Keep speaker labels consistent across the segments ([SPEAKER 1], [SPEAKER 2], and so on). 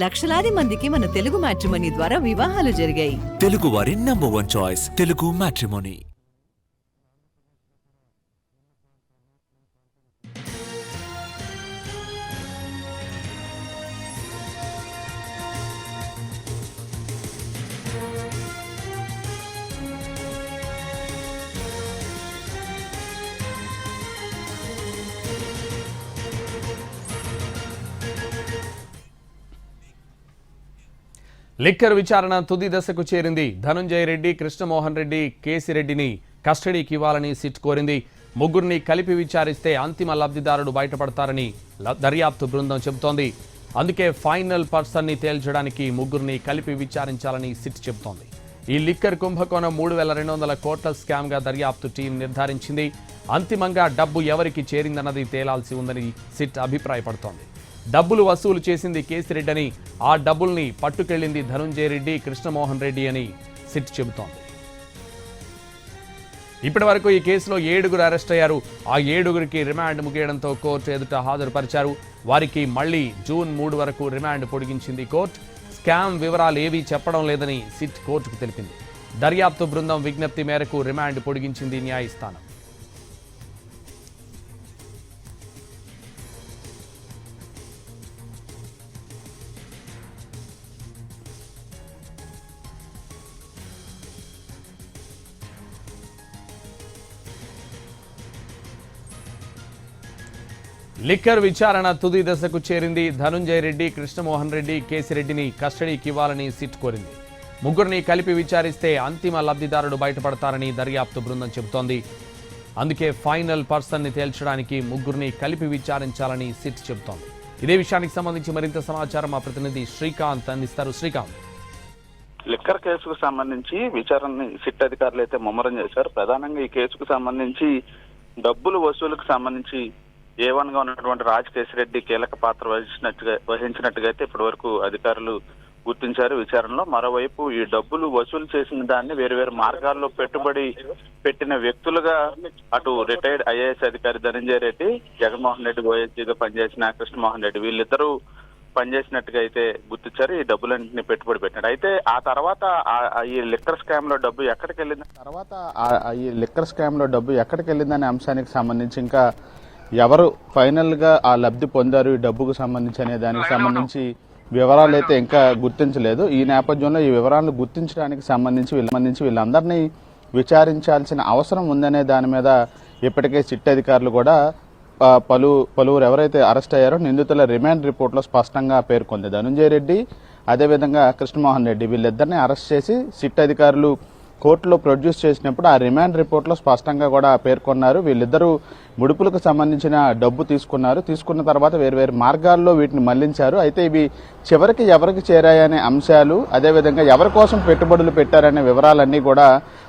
[SPEAKER 1] లక్షలాది మందికి మన తెలుగు మ్యాట్రిమోనీ ద్వారా వివాహాలు జరిగాయి.
[SPEAKER 2] తెలుగు వారి number one choice Telugu matrimony.
[SPEAKER 3] Liquor విచారణ తుది దశకు చేరింది. ధనుంజయ రెడ్డి కృష్ణమోహన్ రెడ్డి కేసిరెడ్డిని కస్టడీకి ఇవ్వాలని సిట్ కోరింది. ముగ్గురిని కలిపి విచారిస్తే అంతిమ లబ్ధిదారుడు బయటపడతారని దర్యాప్తు బృందం చెబుతోంది. అందుకే ఫైనల్ పర్సన్ని తేల్చడానికి ముగ్గురిని కలిపి విచారించాలని సిట్ చెబుతోంది. ఈ లిక్కర్ కుంభకోణం మూడు వేల రెండు వందల కోట్ల స్కామ్గా దర్యాప్తు టీం నిర్ధారించింది. అంతిమంగా డబ్బు ఎవరికి చేరిందన్నది తేలాల్సి ఉందని సిట్ అభిప్రాయపడుతోంది. డబ్బులు వసూలు చేసింది కేసిరెడ్డి అని ఆ డబ్బుల్ని పట్టుకెళ్ళింది ధనుంజయ రెడ్డి కృష్ణమోహన్ రెడ్డి అని సిట్ చెబుతోంది. ఇప్పటి వరకు ఈ కేసులో ఏడుగురు అరెస్ట్ అయ్యారు. ఆ ఏడుగురికి రిమాండ్ ముగియడంతో కోర్టు ఎదుట హాజరుపరిచారు. వారికి మళ్ళీ జూన్ మూడు వరకు రిమాండ్ పొడిగించింది కోర్టు. స్కామ్ వివరాలు ఏవీ చెప్పడం లేదని సిట్ కోర్టుకు తెలిపింది. దర్యాప్తు బృందం విజ్ఞప్తి మేరకు రిమాండ్ పొడిగించింది న్యాయస్థానం. లిక్కర్ విచారణ తుది దశకు చేరింది. ధనుంజయ రెడ్డి కృష్ణమోహన్ రెడ్డి కేసిరెడ్డిని కస్టడీకి ఇవ్వాలని సిట్ కోరింది. ముగ్గురిని కలిపి విచారిస్తే అంతిమ లబ్ధిదారుడు బయటపడతారని దర్యాప్తు బృందం చెబుతోంది. అందుకే ఫైనల్ పర్సన్ని తేల్చడానికి ముగ్గురిని కలిపి విచారించాలని సిట్ చెబుతోంది. ఇదే విషయానికి సంబంధించి మరింత సమాచారం మా ప్రతినిధి శ్రీకాంత్ అందిస్తారు. శ్రీకాంత్.
[SPEAKER 4] లిక్కర్ కేసుకు సంబంధించి విచారణని సిట్ అధికారులు అయితే ముమ్మరం చేశారు. ప్రధానంగా ఈ కేసుకు సంబంధించి డబ్బులు వసూలుకు సంబంధించి ఏవన్గా ఉన్నటువంటి రాజ్ కేసిరెడ్డి కీలక పాత్ర వహించినట్టుగా వహించినట్టుగా అయితే ఇప్పటి వరకు అధికారులు గుర్తించారు విచారణలో. మరోవైపు ఈ డబ్బులు వసూలు చేసిన దాన్ని వేరు వేరు మార్గాల్లో పెట్టుబడి పెట్టిన వ్యక్తులుగా అటు రిటైర్డ్ ఐఏఎస్ అధికారి ధనంజయ రెడ్డి జగన్మోహన్ రెడ్డి ఓఎస్జీగా పనిచేసిన కృష్ణమోహన్ రెడ్డి వీళ్ళిద్దరూ పనిచేసినట్టుగా అయితే గుర్తించారు. ఈ డబ్బులన్నింటినీ పెట్టుబడి పెట్టినాడు అయితే ఆ తర్వాత ఈ లిక్కర్ స్కామ్లో డబ్బు ఎక్కడికి వెళ్ళింది
[SPEAKER 5] తర్వాత ఈ లిక్కర్ స్కామ్లో డబ్బు ఎక్కడికి వెళ్ళిందనే అంశానికి సంబంధించి ఇంకా ఎవరు ఫైనల్గా ఆ లబ్ధి పొందారు ఈ డబ్బుకు సంబంధించి అనే దానికి సంబంధించి వివరాలు అయితే ఇంకా గుర్తించలేదు. ఈ నేపథ్యంలో ఈ వివరాలను గుర్తించడానికి సంబంధించి వీళ్ళ సంబంధించి వీళ్ళందరినీ విచారించాల్సిన అవసరం ఉందనే దాని మీద ఇప్పటికే సిట్ అధికారులు కూడా పలు పలువురు ఎవరైతే అరెస్ట్ అయ్యారో నిందితుల రిమాండ్ రిపోర్ట్లో స్పష్టంగా పేర్కొంది. ధనుంజయ రెడ్డి అదేవిధంగా కృష్ణమోహన్ రెడ్డి వీళ్ళిద్దరిని అరెస్ట్ చేసి సిట్ అధికారులు కోర్టులో ప్రొడ్యూస్ చేసినప్పుడు ఆ రిమాండ్ రిపోర్ట్లో స్పష్టంగా కూడా పేర్కొన్నారు. వీళ్ళిద్దరూ ముడుపులకు సంబంధించిన డబ్బు తీసుకున్నారు. తీసుకున్న తర్వాత వేరువేరు మార్గాల్లో వీటిని మళ్ళించారు. అయితే ఇవి చివరికి ఎవరికి చేరాయనే అంశాలు అదేవిధంగా ఎవరి కోసం పెట్టుబడులు పెట్టారనే వివరాలన్నీ కూడా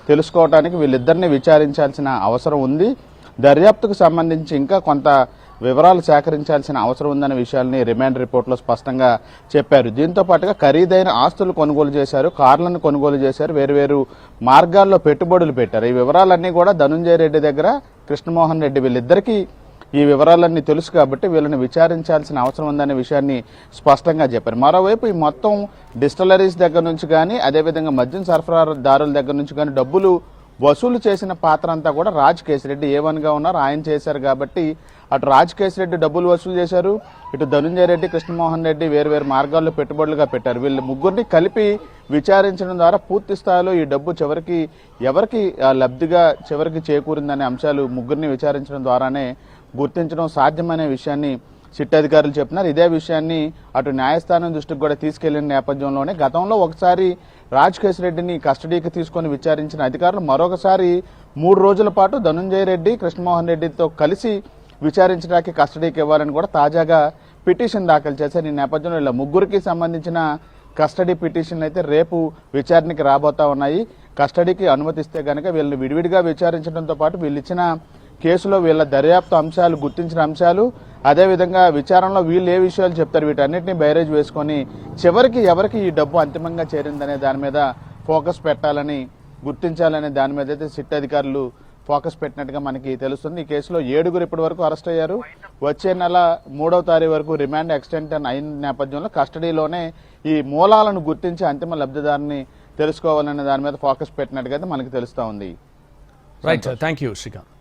[SPEAKER 5] తెలుసుకోవడానికి వీళ్ళిద్దరిని విచారించాల్సిన అవసరం ఉంది. దర్యాప్తుకు సంబంధించి ఇంకా కొంత వివరాలు సేకరించాల్సిన అవసరం ఉందనే విషయాల్ని రిమాండ్ రిపోర్ట్లో స్పష్టంగా చెప్పారు. దీంతో పాటుగా ఖరీదైన ఆస్తులు కొనుగోలు చేశారు కార్లను కొనుగోలు చేశారు వేరువేరు మార్గాల్లో పెట్టుబడులు పెట్టారు. ఈ వివరాలన్నీ కూడా ధనుంజయ రెడ్డి దగ్గర కృష్ణమోహన్ రెడ్డి వీళ్ళిద్దరికీ ఈ వివరాలన్నీ తెలుసు కాబట్టి వీళ్ళని విచారించాల్సిన అవసరం ఉందనే విషయాన్ని స్పష్టంగా చెప్పారు. మరోవైపు ఈ మొత్తం డిస్టలరీస్ దగ్గర నుంచి కానీ అదేవిధంగా మద్యం సరఫరాదారుల దగ్గర నుంచి కానీ డబ్బులు వసూలు చేసిన పాత్ర అంతా కూడా రాజ్ కేసిరెడ్డి ఏ వన్గా ఉన్నారు. ఆయన చేశారు కాబట్టి అటు రాజ్ కేసిరెడ్డి డబ్బులు వసూలు చేశారు. ఇటు ధనుంజయ రెడ్డి కృష్ణమోహన్ రెడ్డి వేరు వేరు మార్గాల్లో పెట్టుబడులుగా పెట్టారు. వీళ్ళు ముగ్గురిని కలిపి విచారించడం ద్వారా పూర్తి స్థాయిలో ఈ డబ్బు చివరికి ఎవరికి లబ్ధిగా చివరికి చేకూరిందనే అంశాలు ముగ్గురిని విచారించడం ద్వారానే గుర్తించడం సాధ్యమనే విషయాన్ని సిట్ అధికారులు చెప్తున్నారు ఇదే విషయాన్ని అటు న్యాయస్థానం దృష్టికి కూడా తీసుకెళ్ళిన నేపథ్యంలోనే గతంలో ఒకసారి రాజ్ రెడ్డిని కస్టడీకి తీసుకొని విచారించిన అధికారులు మరొకసారి మూడు రోజుల పాటు ధనుంజయ రెడ్డి కృష్ణమోహన్ రెడ్డితో కలిసి విచారించడానికి కస్టడీకి ఇవ్వాలని కూడా తాజాగా పిటిషన్ దాఖలు చేశారు. ఈ నేపథ్యంలో ఇలా ముగ్గురికి సంబంధించిన కస్టడీ పిటిషన్ అయితే రేపు విచారణకి రాబోతా ఉన్నాయి. కస్టడీకి అనుమతిస్తే కనుక వీళ్ళని విడివిడిగా విచారించడంతో పాటు వీళ్ళు ఇచ్చిన కేసులో వీళ్ళ దర్యాప్తు అంశాలు గుర్తించిన అంశాలు అదేవిధంగా విచారణలో వీళ్ళు ఏ విషయాలు చెప్తారు వీటన్నిటిని బైరేజ్ వేసుకొని చివరికి ఎవరికి ఈ డబ్బు అంతిమంగా చేరిందనే దాని మీద ఫోకస్ పెట్టాలని గుర్తించాలనే దాని మీద అయితే సిట్ అధికారులు ఫోకస్ పెట్టినట్టుగా మనకి తెలుస్తుంది. ఈ కేసులో ఏడుగురు ఇప్పటి వరకు అరెస్ట్ అయ్యారు. వచ్చే నెల మూడవ తారీఖు వరకు రిమాండ్ ఎక్స్టెన్షన్ అయిన నేపథ్యంలో కస్టడీలోనే ఈ మూలాలను గుర్తించి అంతిమ లబ్ధిదారుని తెలుసుకోవాలనే దాని మీద ఫోకస్ పెట్టినట్టుగా అయితే మనకి తెలుస్తూ ఉంది.
[SPEAKER 3] Right thank you Srikanth